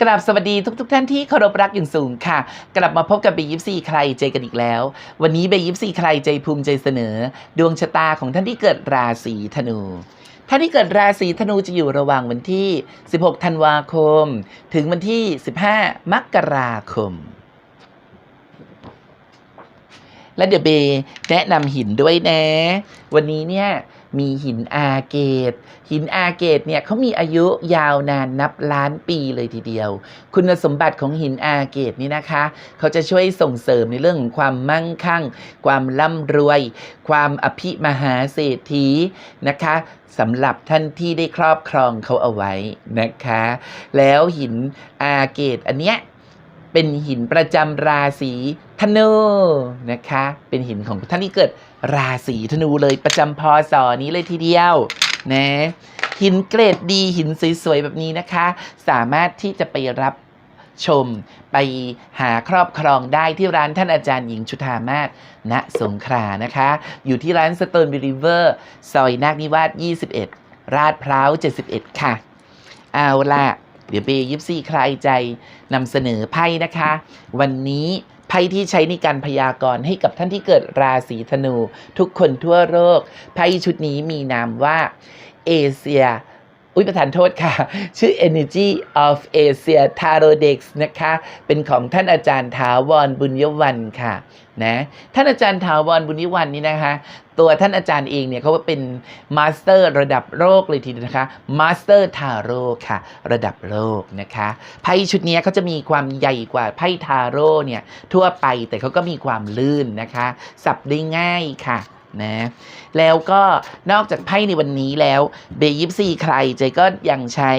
กราบสวัสดีทุกทท่านที่เคารพรักอย่างสูงค่ะ กลับมาพบกับเบยิปซีใครใจกันอีกแล้ว วันนี้เบยิปซีใครใจภูมิใจเสนอ ดวงชะตาของท่านที่เกิดราศีธนูท่านที่เกิดราศีธนูจะอยู่ระหว่างวันที่ 16 ธันวาคม ถึงวันที่ 15 มกราคม และเดี๋ยวเบแนะนำหินด้วยนะ วันนี้เนี่ย มีหินอาเกต หินอาเกตเนี่ยเขามีอายุยาวนานนับล้านปีเลยทีเดียว คุณสมบัติของหินอาเกตนี่นะคะ เขาจะช่วยส่งเสริมในเรื่องของความมั่งคั่ง ความร่ำรวย ความอภิมหาเศรษฐีนะคะสำหรับท่านที่ได้ครอบครองเขาเอาไว้นะคะ แล้วหินอาเกตอันเนี้ย เป็นหินประจำราศีธนูนะคะ เป็นหินของท่านที่เกิดราศีธนูเลยประจำพศนี้เลยทีเดียวนะหินเกรดดีหินสวยๆแบบนี้นะคะ สามารถที่จะไปรับชมไปหาครอบครองได้ที่ร้านท่านอาจารย์หญิงชุธามาศณสงขลานะคะ อยู่ที่ร้านสโตนบิริเวอร์ซอยนาคนิวาส 21 ราดพร้าว 71 ค่ะ เอาล่ะ เดี๋ยวเบยิปซี่ใครใจนำเสนอไพ่นะคะ วันนี้ไพ่ที่ใช้ในการพยากรณ์ให้กับท่านที่เกิดราศีธนู ทุกคนทั่วโลกไพ่ชุดนี้มีนามว่าเอเชีย อุ้ยประธานโทษค่ะ ชื่อ Energy of Asia Tarot Dex นะคะ เป็นของท่านอาจารย์ถาวรบุญยวันค่ะนะท่านอาจารย์ถาวรบุญยวันนี่นะคะ ตัวท่านอาจารย์เองเนี่ยเขาเป็นมาสเตอร์ระดับโลกเลยทีเดียวนะคะมาสเตอร์ทาโร่ค่ะ ระดับโลกนะคะไพ่ชุดนี้เขาจะมีความใหญ่กว่าไพ่ทาโร่เนี่ยทั่วไปแต่เขาก็มีความลื่นนะคะ สับได้ง่ายค่ะ นะ แล้วก็นอกจากไพ่ในวันนี้แล้วเบยิปซีใครใจก็ยังใช้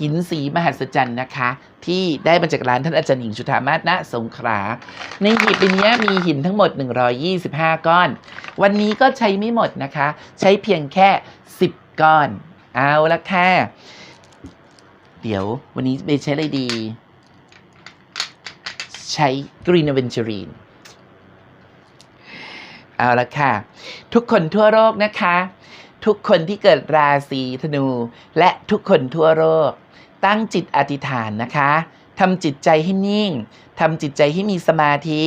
หินสีมหัศจรรย์นะคะ ที่ได้มาจากร้านท่านอาจารย์หญิงชุธามาศณสงขลาในหีบใบนี้มีหินทั้งหมด 125 ก้อน วันนี้ก็ใช้ไม่หมดนะคะ ใช้เพียงแค่ 10 ก้อน เอาละค่ะ เดี๋ยววันนี้ไปใช้อะไรดี ใช้ Green Aventurine เอ เอาละค่ะ ทุกคนทั่วโลกนะคะ ทุกคนที่เกิดราศีธนู และทุกคนทั่วโลกตั้งจิตอธิษฐานนะคะทำจิตใจให้นิ่งทำจิตใจให้มีสมาธิ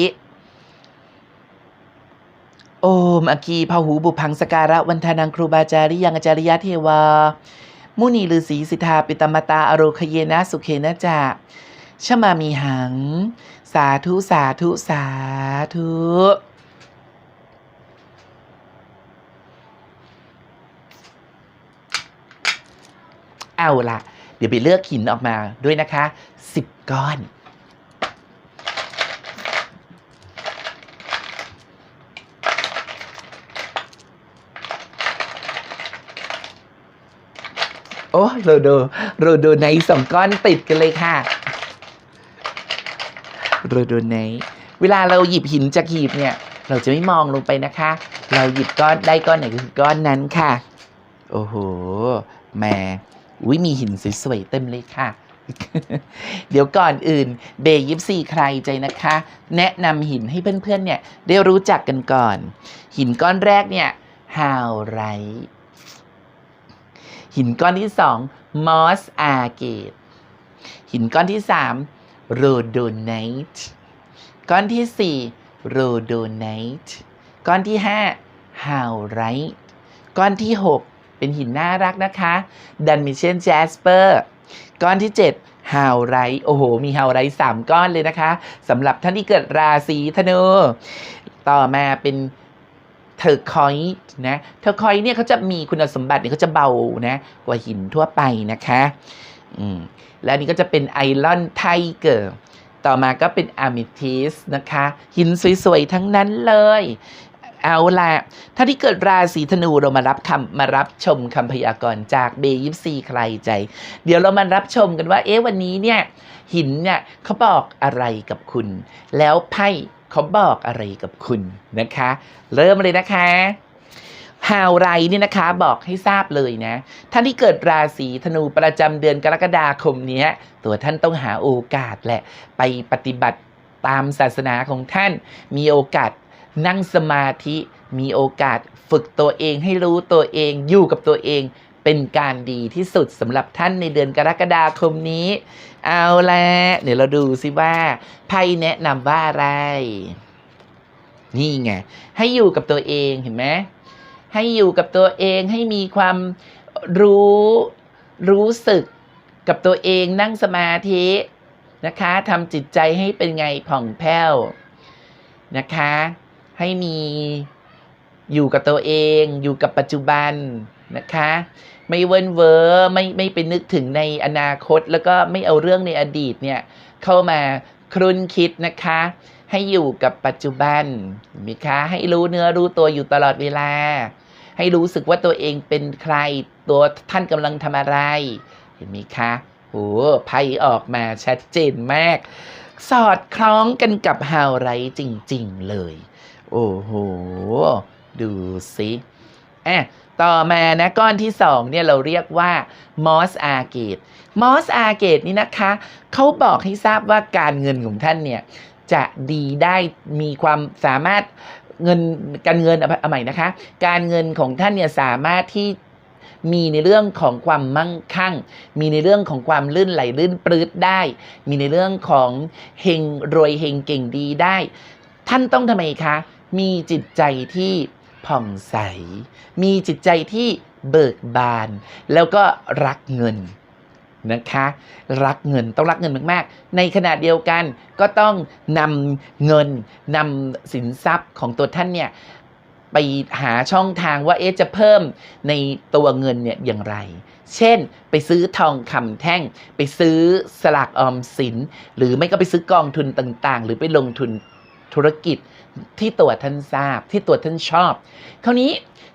โอมอกีพหูบุพังสการะวันทานังครูบาจาริยังอาจาริยะเทวา มุนีฤาษีสิทธาปิตมตาอโรคเยนะสุเคนะจะชมามีหัง สาธุสาธุสาธุ เอาละเดี๋ยวไปเลือกหินออกมาด้วยนะคะ 10 ก้อน โอ้โรโดโรโดไนสองก้อนติดกันเลยค่ะโรโดไนเวลาเราหยิบหินจากหีบเนี่ย เราจะไม่มองลงไปนะคะ เราหยิบก้อนได้ก้อนไหนก็คือก้อนนั้นค่ะ โอ้โหแม่ อุ้ยมีหินสวยๆเต็มเลยค่ะ เดี๋ยวก่อนอื่นเบย์ยิปซีใครใจนะคะ แนะนำหินให้เพื่อนๆเนี่ยได้รู้จักกันก่อน หินก้อนแรกเนี่ยฮาวไรหินก้อนที่สองมอสอาเกตหินก้อนที่สามโรโดไนท์ก้อนที่สี่โรโดไนท์ก้อนที่ห้าฮาวไรก้อนที่หก เป็นหินน่ารักนะคะดันมิเชนแจสเปอร์ก้อนที่ 7 ฮาวไรโอ้โห มีฮาวไรสามก้อนเลยนะคะสำหรับท่านที่เกิดราศีธนู ต่อมาเป็นเทอร์คอยต์นะเทอร์คอยต์เนี่ยเขาจะมีคุณสมบัติเนี่ยเขาจะเบานะ กว่าหินทั่วไปนะคะอืมและอันนี้ก็จะเป็นไอรอนไทเกอร์ต่อมาก็เป็นอะมิทิสนะคะ หินสวยๆ ทั้งนั้นเลย เอาละถ้าที่เกิดราศีธนูเรามารับคำมารับชมคำพยากรณ์จากเบยิปซีใครใจ เดี๋ยวเรามารับชมกันว่า เอ๊ะวันนี้เนี่ยหินเนี่ยเขาบอกอะไรกับคุณ แล้วไพ่เขาบอกอะไรกับคุณนะคะ เริ่มเลยนะคะฮาวไรเนี่ยนะคะบอกให้ทราบเลยนะท่านที่เกิดราศีธนูประจำเดือนกรกฎาคมนี้ตัวท่านต้องหาโอกาสแหละ ไปปฏิบัติตามศาสนาของท่านมีโอกาส นั่งสมาธิมีโอกาสฝึกตัวเองให้รู้ตัวเองอยู่กับตัวเองเป็นการดีที่สุดสำหรับท่านในเดือนกรกฎาคมนี้ เอาละเดี๋ยวเราดูสิว่าไพ่แนะนำว่าอะไร นี่ไง ให้อยู่กับตัวเองเห็นไหมให้อยู่กับตัวเองให้มีความรู้รู้สึกกับตัวเองนั่งสมาธินะคะทำจิตใจให้เป็นไงผ่องแผ้วนะคะ ให้มีอยู่กับตัวเองอยู่กับปัจจุบันนะคะ ไม่เวินเวอร์ไม่ไม่ไปนึกถึงในอนาคต แล้วก็ไม่เอาเรื่องในอดีตเนี่ยเข้ามาครุนคิดนะคะ ให้อยู่กับปัจจุบันเห็นไหมคะให้รู้เนื้อรู้ตัวอยู่ตลอดเวลา ให้รู้สึกว่าตัวเองเป็นใครตัวท่านกำลังทำอะไร เห็นไหมคะโอ้ไพ่ออกมาชัดเจนมาก สอดคล้องกันกับฮาวไรจริง ๆ เลย โอ้โห ดูสิอะต่อมานะก้อนที่สองเนี่ยเราเรียกว่ามอสอาเกตมอสอาเกตนี่นะคะ เขาบอกให้ทราบว่าการเงินของท่านเนี่ย จะดีได้มีความสามารถเงินการเงินเอาเอาใหม่นะคะ การเงินของท่านเนี่ยสามารถที่มีในเรื่องของความมั่งคั่ง มีในเรื่องของความลื่นไหลลื่นปลื้ดได้ มีในเรื่องของเฮงรวยเฮงเก่งดีได้ ท่านต้องทำไมคะ มีจิตใจที่ผ่องใส มีจิตใจที่เบิกบาน แล้วก็รักเงินนะคะ รักเงินต้องรักเงินมากๆ ในขณะเดียวกันก็ต้องนำเงินนำสินทรัพย์ของตัวท่านเนี่ยไปหาช่องทางว่าเอ๊ะจะเพิ่มในตัวเงินเนี่ยอย่างไร เช่น ไปซื้อทองคำแท่ง ไปซื้อสลากออมสิน หรือไม่ก็ไปซื้อกองทุนต่างๆ หรือไปลงทุนธุรกิจ ที่ตัวท่านทราบที่ตัวท่านชอบ คราวนี้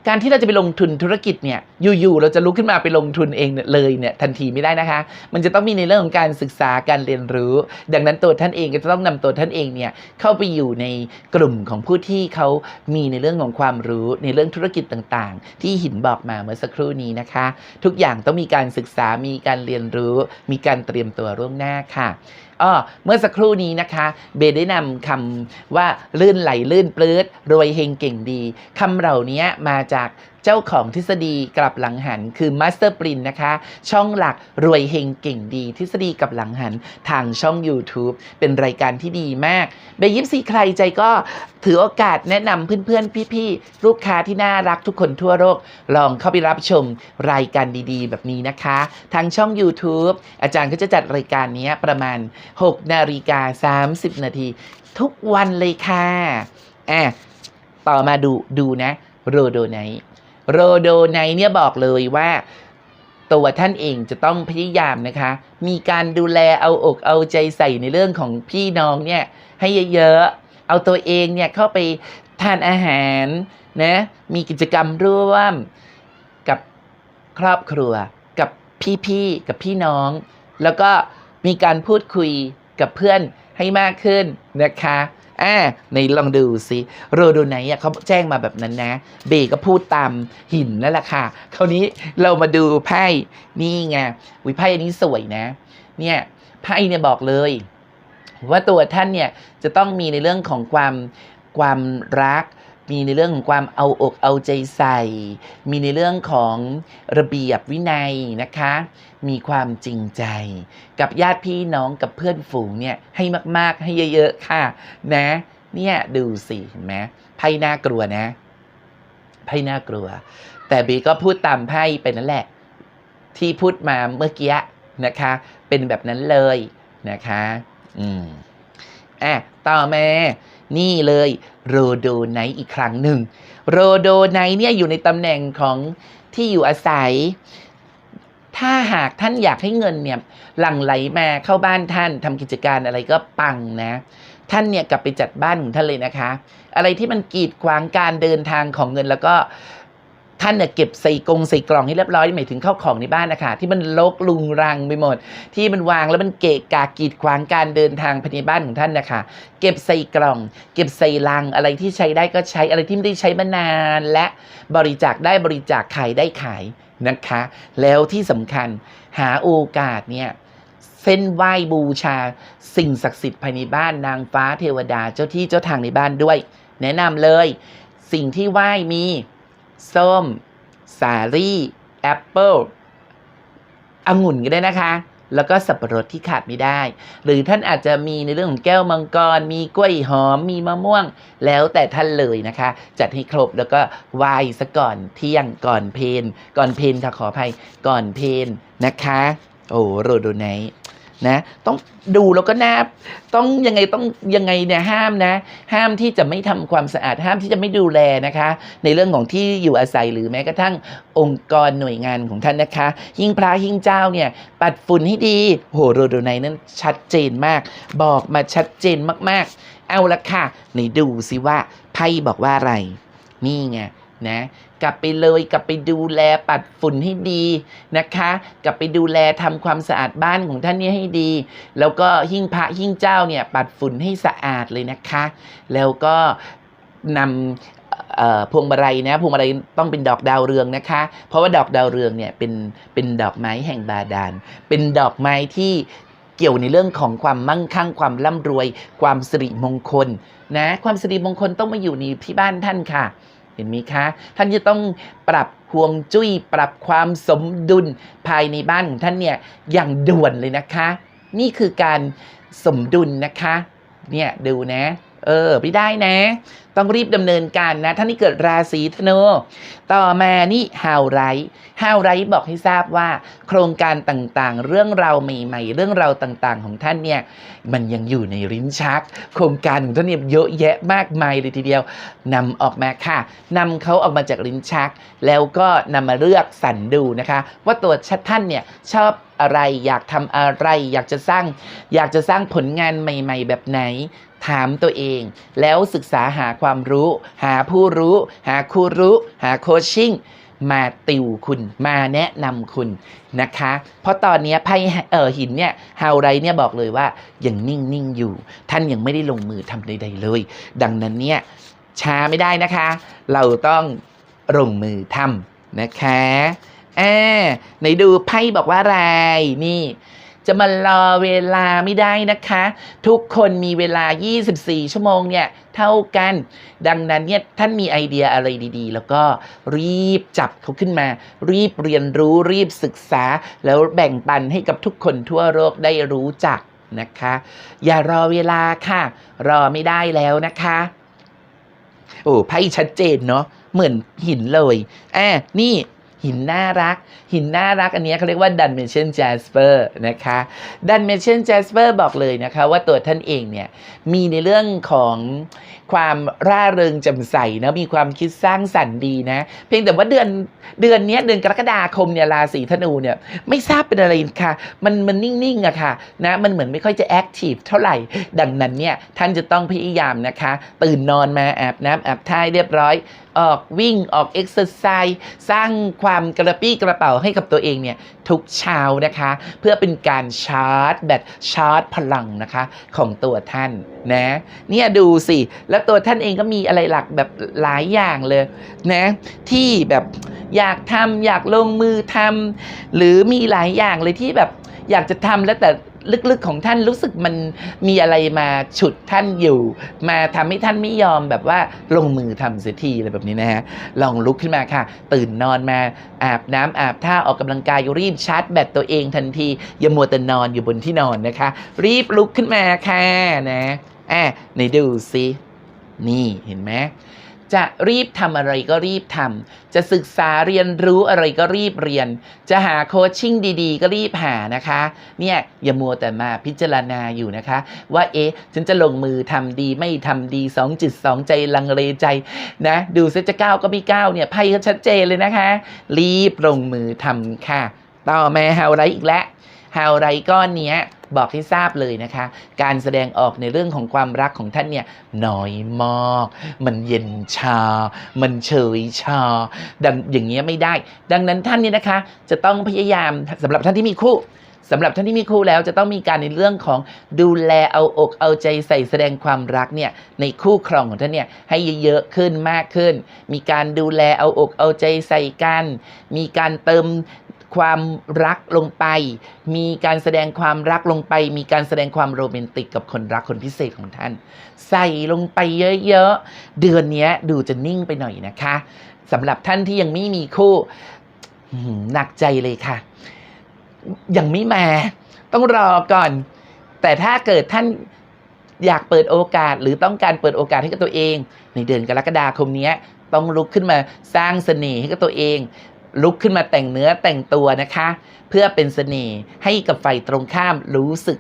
การที่เราจะไปลงทุนธุรกิจเนี่ยอยู่ๆเราจะลุกขึ้นมาไปลงทุนเองเนี่ยเลยเนี่ยทันทีไม่ได้นะคะ มันจะต้องมีในเรื่องของการศึกษาการเรียนรู้ ดังนั้นตัวท่านเองก็จะต้องนำตัวท่านเองเนี่ยเข้าไปอยู่ในกลุ่มของผู้ที่เขามีในเรื่องของความรู้ในเรื่องธุรกิจต่างๆ ที่หินบอกมาเมื่อสักครู่นี้นะคะ ทุกอย่างต้องมีการศึกษามีการเรียนรู้ มีการเตรียมตัวร่วงหน้าค่ะอ้อเมื่อสักครู่นี้นะคะ เบได้นำคำว่าลื่นไหลลื่นปลื้ดรวยเฮงเก่งดีคำเหล่านี้มาจากเจ้าของทฤษฎีกลับหลังหันคือมาสเตอร์ปรินนะคะ ช่องหลักรวยเฮงเก่งดี ทฤษฎีกลับหลังหันทางช่อง YouTube เป็นรายการที่ดีมากเบยิปซีใครใจก็ถือโอกาสแนะนำเพื่อนๆ พี่ๆ ลูกค้าที่น่ารักทุกคนทั่วโลก ลองเข้าไปรับชมรายการดีๆ แบบนี้นะคะ ทางช่อง YouTube อาจารย์ก็จะจัดรายการนี้ประมาณ 6 นาฬิกา 30 นาที ทุกวันเลยค่ะอะต่อมาดูดูนะ โรโดไนโรโดไนเนี่ยบอกเลยว่า ตัวท่านเองจะต้องพยายามนะคะ มีการดูแลเอาอกเอาใจใส่ในเรื่องของพี่น้องเนี่ย ให้เยอะๆ เอาตัวเองเนี่ยเข้าไปทานอาหารนะมีกิจกรรมร่วมกับครอบครัว กับพี่ๆ กับพี่น้อง แล้วก็มีการพูดคุยกับเพื่อน ให้มากขึ้นนะคะอ่าในลองดูสิโรโดไนอะเขาแจ้งมาแบบนั้นนะ เบก็พูดตามหินนั่นแหละค่ะ คราวนี้เรามาดูไพ่นี่ไงวิไพ่อันนี้สวยนะ เนี่ยไพ่เนี่ยบอกเลย ว่าตัวท่านเนี่ยจะต้องมีในเรื่องของความความรัก มีในเรื่องของความเอาอกเอาใจใส่ มีในเรื่องของระเบียบวินัยนะคะ มีความจริงใจ กับญาติพี่น้องกับเพื่อนฝูงเนี่ยให้มากๆให้เยอะๆค่ะนะ เนี่ยดูสิเห็นไหมไพ่น่ากลัวนะไพ่น่ากลัว แต่บีก็พูดตามไพ่ไปนั่นแหละ ที่พูดมาเมื่อกี้นะคะ เป็นแบบนั้นเลยนะคะ อืมอะต่อมานี่เลยโรโดไนอีกครั้งหนึ่งโรโดไนเนี่ยอยู่ในตำแหน่งของที่อยู่อาศัย ถ้าหากท่านอยากให้เงินเนี่ยหลั่งไหลมาเข้าบ้านท่านทำกิจการอะไรก็ปังนะ ท่านเนี่ยกลับไปจัดบ้านของท่านเลยนะคะ อะไรที่มันกีดขวางการเดินทางของเงินแล้วก็ท่านเนี่ยเก็บใส่กงใส่กล่องให้เรียบร้อยหมายถึงเข้าของในบ้านนะคะที่มันรกลุงรังไปหมด ที่มันวางแล้วมันเกะกะกีดขวางการเดินทางภายในบ้านของท่านนะคะ เก็บใส่กล่อง เก็บใส่ลังอะไรที่ใช้ได้ก็ใช้อะไรที่ไม่ได้ใช้มานาน และบริจาคได้บริจาคขายได้ขาย นะคะ แล้วที่สำคัญหาโอกาสเนี่ยเส้นไหว้บูชา สิ่งศักดิ์สิทธิ์ภายในบ้านนางฟ้าเทวดาเจ้าที่เจ้าทางในบ้านด้วย แนะนำเลย สิ่งที่ไหว้มีส้ม สาลี่แอปเปิลองุ่นก็ได้นะคะ แล้วก็สับปะรดที่ขาดไม่ได้ หรือท่านอาจจะมีในเรื่องของแก้วมังกร มีกล้วยหอม มีมะม่วง แล้วแต่ท่านเลยนะคะ จัดให้ครบแล้วก็ไหว้ซะก่อนเที่ยงก่อนเพนก่อนเพนค่ะขออภัยก่อนเพนนะคะ โอ้โรโดไนท์ นะต้องดูแล้วก็นาบต้องยังไงต้องยังไงเนี่ยห้ามนะ ห้ามที่จะไม่ทำความสะอาดห้ามที่จะไม่ดูแลนะคะ ในเรื่องของที่อยู่อาศัยหรือแม้กระทั่งองค์กรหน่วยงานของท่านนะคะ หิ้งพระหิ้งเจ้าเนี่ยปัดฝุ่นให้ดีโหโรโดไนนั้นชัดเจนมาก บอกมาชัดเจนมากๆ เอาละค่ะไหนดูสิว่าไพ่บอกว่าอะไร นี่ไงนะ กลับไปเลยกลับไปดูแลปัดฝุ่นให้ดีนะคะ กลับไปดูแลทำความสะอาดบ้านของท่านเนี่ยให้ดี แล้วก็หิ้งพระหิ้งเจ้าเนี่ยปัดฝุ่นให้สะอาดเลยนะคะ แล้วก็นำพวงมาลัยนะพวงมาลัยต้องเป็นดอกดาวเรืองนะคะ เพราะว่าดอกดาวเรืองเนี่ยเป็นเป็นดอกไม้แห่งบาดาลเป็นดอกไม้ที่เกี่ยวในเรื่องของความมั่งคั่งความร่ำรวย ความสิริมงคลนะความสิริมงคลต้องมาอยู่ในที่บ้านท่านค่ะ เห็นไหมคะ ท่านจะต้องปรับห่วงจุ้ย ปรับความสมดุลภายในบ้านของท่านเนี่ยอย่างด่วนเลยนะคะ นี่คือการสมดุลนะคะ เนี่ยดูนะ เออไม่ได้นะต้องรีบดำเนินการนะท่านที่เกิดราศีธนูต่อมานี่ฮาวไรท์ฮาวไรท์บอกให้ทราบว่า โครงการต่างๆ เรื่องราวใหม่ๆ เรื่องราวต่างๆ ของท่านเนี่ยมันยังอยู่ในลิ้นชัก โครงการของท่านเนี่ยเยอะแยะมากมายเลยทีเดียวนำออกมาค่ะนำเขาออกมาจากลิ้นชัก แล้วก็นำมาเลือกสรรดูนะคะ ว่าตัวชัดท่านเนี่ยชอบอะไรอยากทำอะไร อยากจะสร้างอยากจะสร้างผลงานใหม่ ๆ แบบไหน ถามตัวเอง แล้วศึกษาหาความรู้ หาผู้รู้ หาครูรู้ หาโคชชิ่งมาติวคุณมาแนะนำคุณนะคะ เพราะตอนนี้ไพ่เออหินเนี่ยฮาวไรเนี่ยบอกเลยว่ายังนิ่งๆอยู่ ท่านยังไม่ได้ลงมือทำใดๆเลย ดังนั้นเนี่ยช้าไม่ได้นะคะ เราต้องลงมือทำนะคะอ่าไหนดูไพ่บอกว่าอะไรนี่ จะมารอเวลาไม่ได้นะคะ ทุกคนมีเวลา 24 ชั่วโมงเนี่ยเท่ากัน ดังนั้นเนี่ยท่านมีไอเดียอะไรดีๆ แล้วก็รีบจับเขาขึ้นมา รีบเรียนรู้รีบศึกษา แล้วแบ่งปันให้กับทุกคนทั่วโลกได้รู้จักนะคะ อย่ารอเวลาค่ะ รอไม่ได้แล้วนะคะ โอ้ไพ่ชัดเจนเนาะเหมือนหินเลยอ่านี่ หินน่ารัก หินน่ารักอันนี้เขาเรียกว่า Dimension Jasper นะคะ Dimension Jasper บอกเลยนะคะว่าตัวท่านเองเนี่ยมีในเรื่องของความร่าเริงจ่มใสนะมีความคิดสร้างสรรค์ดีนะ เพียงแต่ว่าเดือนเดือนนี้เดือนกรกฎาคมเนี่ยราศีธนูเนี่ยไม่ทราบเป็นอะไรค่ะมันมันนิ่งๆอะค่ะนะมันเหมือนไม่ค่อยจะแอคทีฟเท่าไหร่ ดังนั้นเนี่ยท่านจะต้องพยายามนะคะ ตื่นนอนมาอาบน้ำอาบท่ายเรียบร้อย ออกวิ่งออกเอ็กซ์ไซส์สร้างความกระปี้กระเป๋าให้กับตัวเองเนี่ยทุกเช้านะคะ เพื่อเป็นการชาร์จแบตชาร์จพลังนะคะของตัวท่านนะเนี่ยดูสิ แล้วตัวท่านเองก็มีอะไรหลักแบบหลายอย่างเลยนะที่แบบอยากทำอยากลงมือทำหรือมีหลายอย่างเลยที่แบบอยากจะทำแล้วแต่ ลึกๆของท่านรู้สึกมันมีอะไรมาฉุดท่านอยู่ มาทำให้ท่านไม่ยอมแบบว่าลงมือทำเสียทีอะไรแบบนี้นะฮะลองลุกขึ้นมาค่ะ ตื่นนอนมาอาบน้ำอาบท่าออกกำลังกายรีบชาร์จแบตตัวเองทันที อย่ามัวแต่นอนอยู่บนที่นอนนะคะ รีบลุกขึ้นมาค่ะนะอะไหนดูสินี่เห็นไหม จะรีบทำอะไรก็รีบทำ จะศึกษาเรียนรู้อะไรก็รีบเรียน จะหาโคชชิ่งดีๆ ก็รีบหานะคะ เนี่ยอย่ามัวแต่มาพิจารณาอยู่นะคะ ว่าเอ๊ะฉันจะลงมือทำดีไม่ทำดีสองจิตสองใจลังเลใจนะดูเซจะก้าวก็ไม่ก้าวเนี่ยไพ่ก็ชัดเจนเลยนะคะ รีบลงมือทำค่ะ ต่อมาฮาวไรอีกแล้วฮาวไรก้อนเนี้ย บอกให้ทราบเลยนะคะ การแสดงออกในเรื่องของความรักของท่านเนี่ยน้อยมาก มันเย็นชา มันเฉยชา ดังอย่างเงี้ยไม่ได้ ดังนั้นท่านเนี่ยนะคะ จะต้องพยายามสำหรับท่านที่มีคู่สำหรับท่านที่มีคู่แล้วจะต้องมีการในเรื่องของดูแลเอาอกเอาใจใส่แสดงความรักเนี่ยในคู่ครองของท่านเนี่ยให้เยอะๆขึ้นมากขึ้น มีการดูแลเอาอกเอาใจใส่กัน มีการเติม ความรักลงไป มีการแสดงความรักลงไป มีการแสดงความโรแมนติกกับคนรักคนพิเศษของท่าน ใส่ลงไปเยอะๆ เดือนนี้ดูจะนิ่งไปหน่อยนะคะสำหรับท่านที่ยังไม่มีคู่หนักใจเลยค่ะ ยังไม่มา ต้องรอก่อน แต่ถ้าเกิดท่านอยากเปิดโอกาสหรือต้องการเปิดโอกาสให้กับตัวเอง ในเดือนกรกฎาคมนี้ต้องลุกขึ้นมาสร้างเสน่ห์ให้กับตัวเอง ลุกขึ้นมาแต่งเนื้อแต่งตัวนะคะ เพื่อเป็นเสน่ห์ให้กับฝ่ายตรงข้ามรู้สึก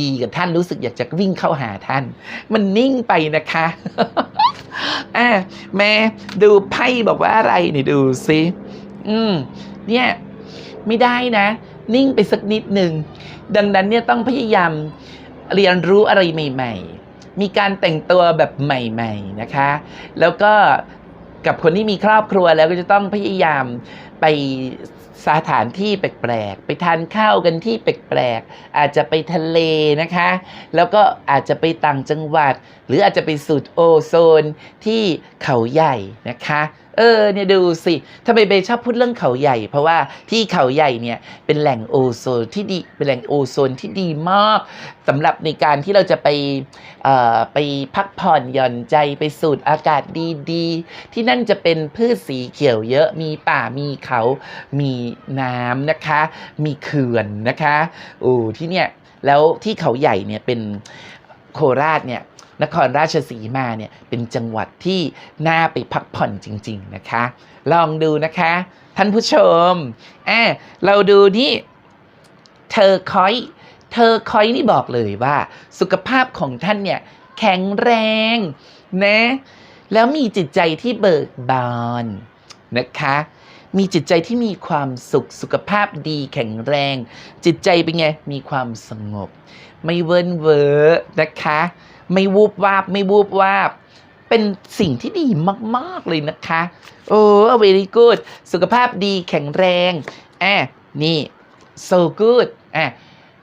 ดีๆ กับท่านรู้สึกอยากจะวิ่งเข้าหาท่าน มันนิ่งไปนะคะอะแม่ดูไพ่บอกว่าอะไรนี่ดูสิอืม เนี่ย ไม่ได้นะ นิ่งไปสักนิดหนึ่งดังนั้นเนี่ยต้องพยายามเรียนรู้อะไรใหม่ ๆ มีการแต่งตัวแบบใหม่ ๆ นะคะ แล้วก็ กับคนที่มีครอบครัวแล้วก็จะต้องพยายามไปสถานที่แปลกๆ ไปทานข้าวกันที่แปลกๆ อาจจะไปทะเลนะคะ แล้วก็อาจจะไปต่างจังหวัด หรืออาจจะไปสุดโอโซนที่เขาใหญ่นะคะ เออเนี่ยดูสิทำไมเบย์ชอบพูดเรื่องเขาใหญ่ เพราะว่าที่เขาใหญ่เนี่ยเป็นแหล่งโอโซนที่ดีเป็นแหล่งโอโซนที่ดีมากสำหรับในการที่เราจะไปไปพักผ่อนหย่อนใจไปสูดอากาศดีๆ ที่นั่นจะเป็นพืชสีเขียวเยอะมีป่ามีเขามีน้ำนะคะ มีเขื่อนนะคะโอ้ที่เนี่ยแล้วที่เขาใหญ่เนี่ยเป็นโคราชเนี่ย นครราชสีมาเนี่ยเป็นจังหวัดที่น่าไปพักผ่อนจริง ๆนะคะ ลองดูนะคะ ท่านผู้ชมอะเราดูนี่เธอคอย เธอคอยนี่บอกเลยว่า สุขภาพของท่านเนี่ยแข็งแรงนะแล้วมีจิตใจที่เบิกบานนะคะ มีจิตใจที่มีความสุขสุขภาพดีแข็งแรง จิตใจเป็นไง มีความสงบ ไม่เวินเวอร์นะคะ ไม่วูบวาบ ไม่วูบวาบ เป็นสิ่งที่ดีมาก ๆ เลยนะคะ โอ้ very good สุขภาพดีแข็งแรงอะนี่ so good อะ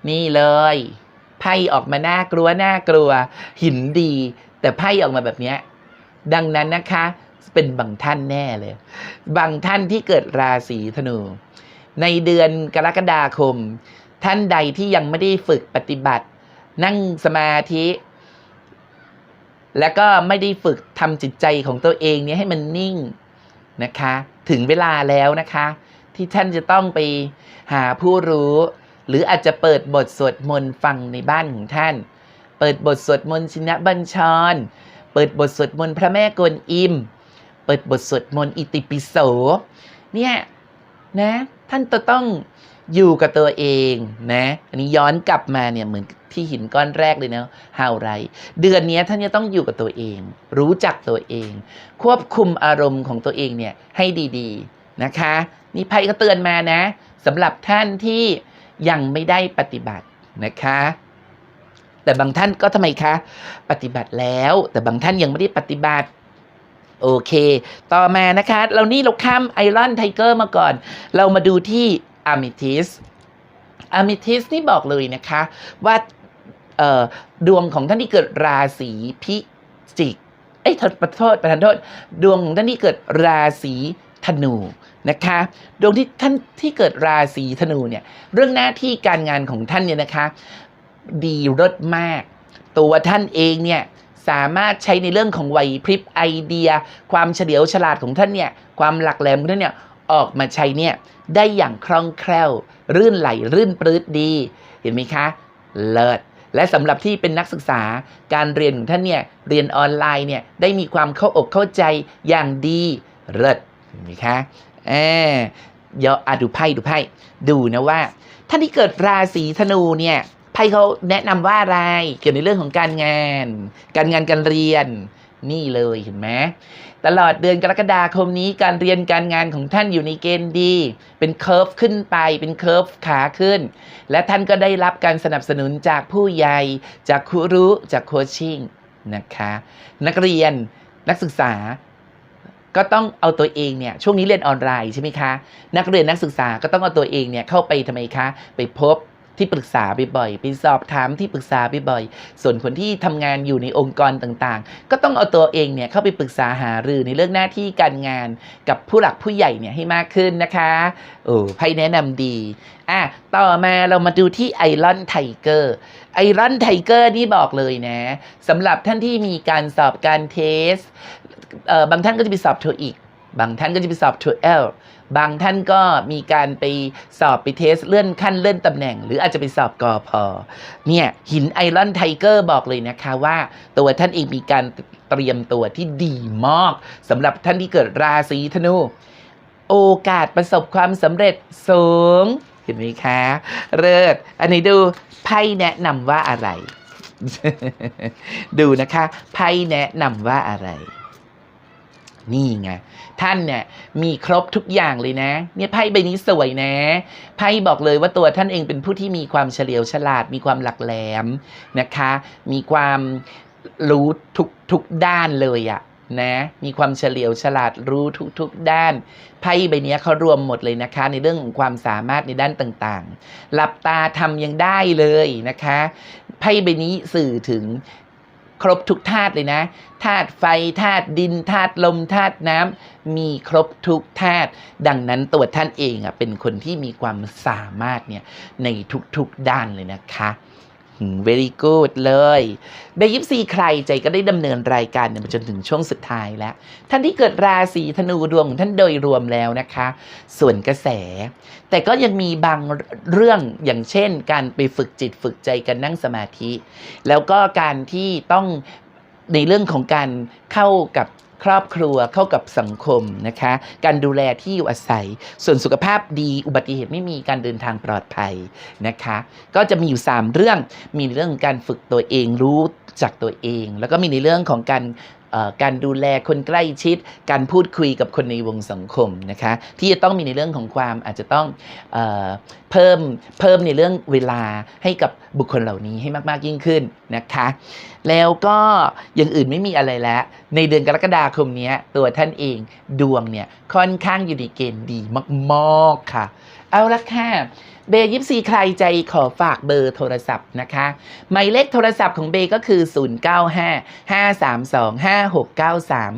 นี่เลยไพ่ออกมาน่ากลัวน่ากลัว หินดี แต่ไพ่ออกมาแบบนี้ดังนั้นนะคะเป็นบางท่านแน่เลย บางท่านที่เกิดราศีธนู ในเดือนกรกฎาคม ท่านใดที่ยังไม่ได้ฝึกปฏิบัติ นั่งสมาธิ แล้วก็ไม่ได้ฝึกทำจิตใจของตัวเองเนี่ยให้มันนิ่งนะคะ ถึงเวลาแล้วนะคะ ที่ท่านจะต้องไปหาผู้รู้ หรืออาจจะเปิดบทสวดมนต์ฟังในบ้านของท่าน เปิดบทสวดมนต์ชินบัญชร เปิดบทสวดมนต์พระแม่กวนอิม เปิดบทสวดมนต์อิติปิโส เนี่ยนะท่านจะต้อง อยู่กับตัวเองนะอันนี้ย้อนกลับมาเนี่ยเหมือนที่หินก้อนแรกเลยนะฮาวไร เดือนนี้ท่านจะต้องอยู่กับตัวเอง รู้จักตัวเอง ควบคุมอารมณ์ของตัวเองเนี่ยให้ดีๆนะคะนี่ไพ่ก็เตือนมานะสำหรับท่านที่ยังไม่ได้ปฏิบัตินะคะ แต่บางท่านก็ทำไมคะ ปฏิบัติแล้ว แต่บางท่านยังไม่ได้ปฏิบัติโอเค ต่อมานะคะ เรานี่เราข้ามไอรอนไทเกอร์มาก่อน เรามาดูที่ อะมิทิสอะมิทิสนี่บอกเลยนะคะว่าดวงของท่านที่เกิดราศีพิจิกเอ้ยประโทษประทานโทษ ดวงของท่านที่เกิดราศีธนูนะคะดวงที่ท่านที่เกิดราศีธนูเนี่ยเรื่องหน้าที่การงานของท่านเนี่ยนะคะ ดีรสมาก ตัวท่านเองเนี่ยสามารถใช้ในเรื่องของไหวพริบไอเดีย ความเฉลียวฉลาดของท่านเนี่ยความหลักแหลมของท่านเนี่ย ออกมาใช้เนี่ยได้อย่างคล่องแคล่ว รื่นไหลรื่นปรื้ดดี เห็นไหมคะ เลิศและสำหรับที่เป็นนักศึกษาการเรียนของท่านเนี่ยเรียนออนไลน์เนี่ยได้มีความเข้าอกเข้าใจอย่างดีเลิศเห็นไหมคะเออเดี๋ยวอะดูไพ่ดูไพ่ดูนะว่า ท่านที่เกิดราศีธนูเนี่ยไพ่เขาแนะนำว่าอะไรเกี่ยวในเรื่องของการงาน การงานการเรียนนี่เลยเห็นไหม ตลอดเดือนกรกฎาคมนี้การเรียนการงานของท่านอยู่ในเกณฑ์ดี เป็นเคอร์ฟขึ้นไป เป็นเคอร์ฟขาขึ้น และท่านก็ได้รับการสนับสนุนจากผู้ใหญ่ จากครูรู้จากโคชชิ่งนะคะ นักเรียนนักศึกษาก็ต้องเอาตัวเองเนี่ยช่วงนี้เรียนออนไลน์ใช่ไหมคะ นักเรียนนักศึกษาก็ต้องเอาตัวเองเนี่ยเข้าไปทำไมคะ ไปพบ ที่ปรึกษาบ่อยๆไปสอบถามที่ปรึกษาบ่อยๆส่วนคนที่ทำงานอยู่ในองค์กรต่างๆ ก็ต้องเอาตัวเองเนี่ยเข้าไปปรึกษาหารือในเรื่องหน้าที่การงานกับผู้หลักผู้ใหญ่เนี่ยให้มากขึ้นนะคะโอ้ไพ่แนะนำดีอะต่อมาเรามาดูที่ไอรอนไทเกอร์ไอรอนไทเกอร์นี่บอกเลยนะสำหรับท่านที่มีการสอบการเทสเอ่อบางท่านก็จะไปสอบโทอีก บางท่านก็จะไปสอบโทเอล บางท่านก็มีการไปสอบไปเทสเลื่อนขั้นเลื่อนตำแหน่ง หรืออาจจะไปสอบกอพอเนี่ยหินไอรอนไทเกอร์บอกเลยนะคะว่า ตัวท่านเองมีการเตรียมตัวที่ดีมากสำหรับท่านที่เกิดราศีธนู โอกาสประสบความสำเร็จสูงเห็นไหมคะเลิศอันนี้ดูไพ่แนะนำว่าอะไร ดูนะคะไพ่แนะนำว่าอะไร นี่ไงท่านเนี่ยมีครบทุกอย่างเลยนะ เนี่ยไพ่ใบนี้สวยนะไพ่บอกเลยว่าตัวท่านเองเป็นผู้ที่มีความเฉลียวฉลาด มีความหลักแหลมนะคะ มีความรู้ทุกทุกด้านเลยอะนะมีความเฉลียวฉลาดรู้ทุกทุกด้านไพ่ใบนี้เขารวมหมดเลยนะคะ ในเรื่องของความสามารถในด้านต่างๆ หลับตาทำยังได้เลยนะคะไพ่ใบนี้สื่อถึง ครบทุกธาตุเลยนะธาตุไฟธาตุดินธาตุลมธาตุน้ำมีครบทุกธาตุดังนั้นตัวท่านเองอะเป็นคนที่มีความสามารถเนี่ยในทุกๆด้านเลยนะคะ very good เลยเบยิปซีใครใจก็ได้ดำเนินรายการเนี่ยมาจนถึงช่วงสุดท้ายแล้ว ท่านที่เกิดราศีธนูดวงของท่านโดยรวมแล้วนะคะ ส่วนกระแส แต่ก็ยังมีบางเรื่องอย่างเช่น การไปฝึกจิตฝึกใจกันนั่งสมาธิ แล้วก็การที่ต้องในเรื่องของการเข้ากับ ครอบครัวเข้ากับสังคมนะคะ การดูแลที่อยู่อาศัย ส่วนสุขภาพดีอุบัติเหตุไม่มีการเดินทางปลอดภัยนะคะ ก็จะมีอยู่ 3 เรื่องมีเรื่องการฝึกตัวเองรู้จักตัวเอง แล้วก็มีในเรื่องของการการดูแลคนใกล้ชิด การพูดคุยกับคนในวงสังคมนะคะ ที่จะต้องมีในเรื่องของความอาจจะต้องเอเพิ่มเพิ่มในเรื่องเวลาให้กับ บุคคลเหล่านี้ให้มาก ๆ ยิ่งขึ้นนะคะ แล้วก็อย่างอื่นไม่มีอะไรแล้ว ในเดือนกรกฎาคมนี้ตัวท่านเองดวงเนี่ยค่อนข้างอยู่ในเกณฑ์ดีมาก ๆ ค่ะ เอาละค่ะเบย์ยิปซีใครใจขอฝากเบอร์โทรศัพท์นะคะหมายเลขโทรศัพท์ของเบย์ก็คือ 095 532 5693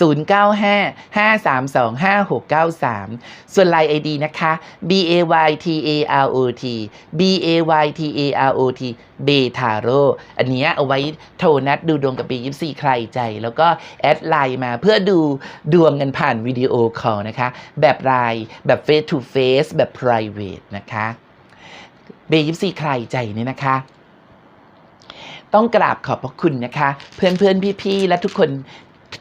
095 532 5693 ส่วน Line ID นะคะ B A Y T A R O T B A Y T A R O T เบทาโรอันนี้เอาไว้โทรนัดดูดวงกับเบย์ยิปซีใครใจ แล้วก็แอดไลน์มาเพื่อดูดวงกันผ่านวิดีโอคอลนะคะ แบบรายแบบ Face to Face แบบ Private นะคะเบย์ยิปซีใครใจเนี่ยนะคะต้องกราบขอบพระคุณนะคะ เพื่อนเพื่อนพี่ๆ และทุกคน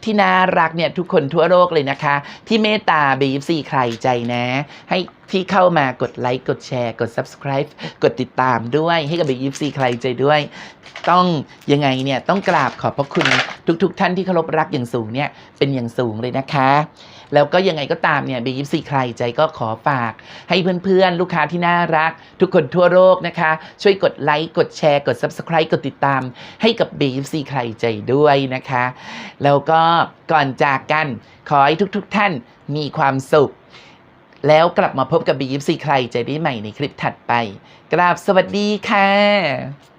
ที่น่ารักเนี่ยทุกคนทั่วโลกเลยนะคะ ที่เมตตาเบยิซีใครใจนะ ให้ที่เข้ามากดไลค์กดแชร์ กด subscribe กดติดตามด้วยให้กับเบยิซีใครใจด้วย ต้องยังไงเนี่ยต้องกราบขอบพระคุณทุก ๆทท่านที่เคารพรักอย่างสูงเนี่ยเป็นอย่างสูงเลยนะคะ แล้วก็ยังไงก็ตามเนี่ยเบยิซีใครใจก็ขอฝาก ให้เพื่อนๆ ลูกค้าที่น่ารัก ทุกคนทั่วโลกนะคะ ช่วยกดไลค์ กดแชร์ กด subscribe กดติดตาม ให้กับ BFC ใครใจด้วยนะคะ แล้วก็ก่อนจากกันขอให้ทุกๆทท่านมีความสุข แล้วกลับมาพบกับ BFC ใครใจได้ใหม่ในคลิปถัดไป กราบสวัสดีค่ะ